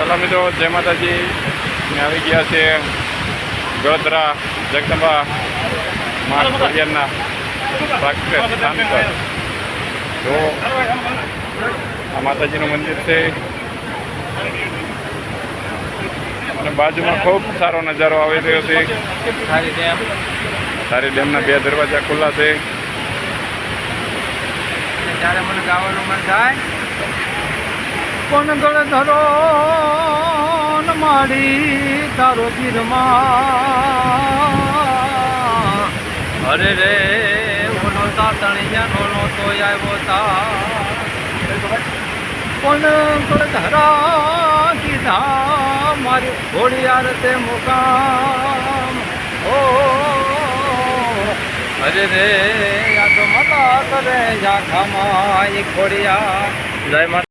હાલો મિત્રો જય માતાજી. આવી ગયા છે ગોધરા જગદંબા મા ખોડિયારના પ્રાકૃતિક સ્થાન પર. તો આ માતાજીનું મંદિર છે. અને બાજુમાં ખૂબ સારો નજારો આવી રહ્યો છે. સારી ડેમના બે દરવાજા ખુલ્લા છે. ત્યારે મને ગાવાનું મન થાય કોણ ગળ ધરો માડી તારો પીરમાં. અરે રે ઓનો તાતણિયા નો તો આવ્યો તા. કોણ ગળ ધરા કીધા, મારી ઘોડિયાર તે મુકામ. ઓ, અરે રે, આ તો મતા કરે જા ખામાં ઘોડિયા જય